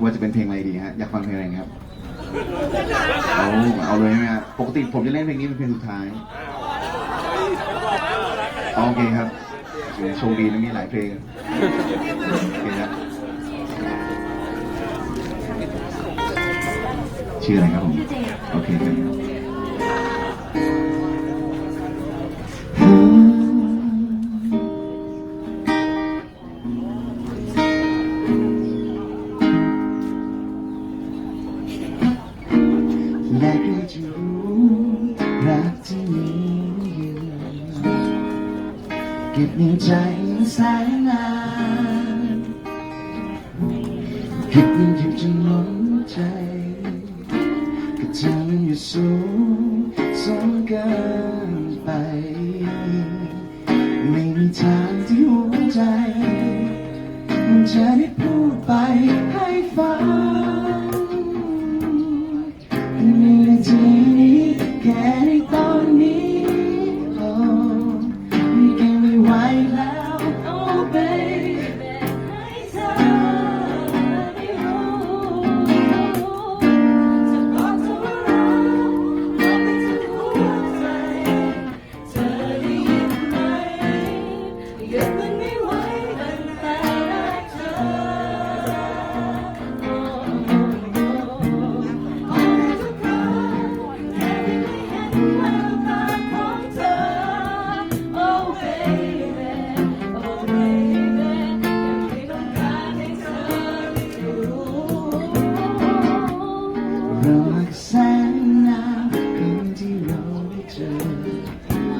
ว่าจะเป็นเพลงอะไรดีฮะอยากฟังเพลงอะไรครับเอาเอาเลยไหมฮะปกติผมจะเล่นเพลงนี้เป็นเพลงสุดท้ายอ๋อโอเคครับโชคดีนะมีหลายเพลงโอเคครับชื่ออะไรครับผมโอเคครับ เก็บในใจแสนนานคิดมันอยู่จนล้นใจก็เธอมันอยู่สูงสูงเกินไป ไม่มีทางที่หัวใจ มันจะได้พบ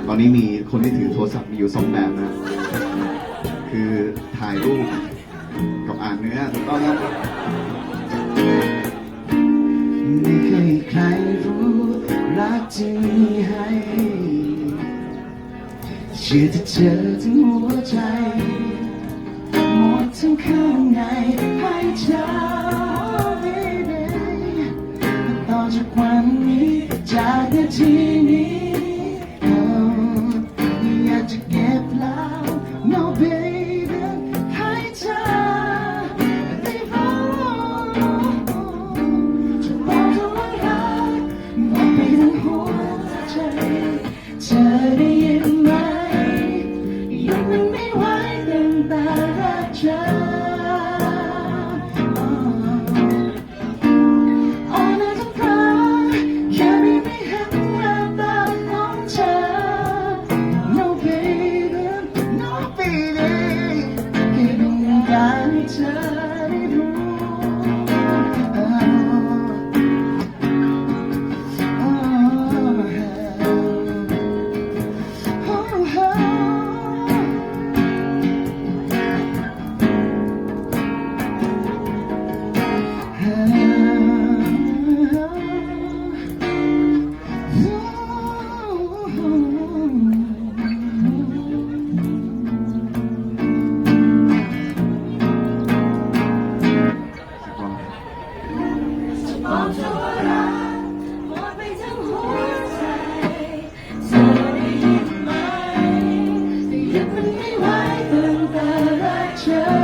ตอนนี้มีคนที่ถือโทรศัพท์มีอยู่สองแบบนะ คือถ่ายรูปกับอ่านเนื้อถูกต้องครับไม่เคยใครรู้รักที่มีให้เชื่อที่เธอทั้งหัวใจหมดทั้งข้างในให้เธอ baby ต่อจากวันนี้จากนาทีนี้ ก เ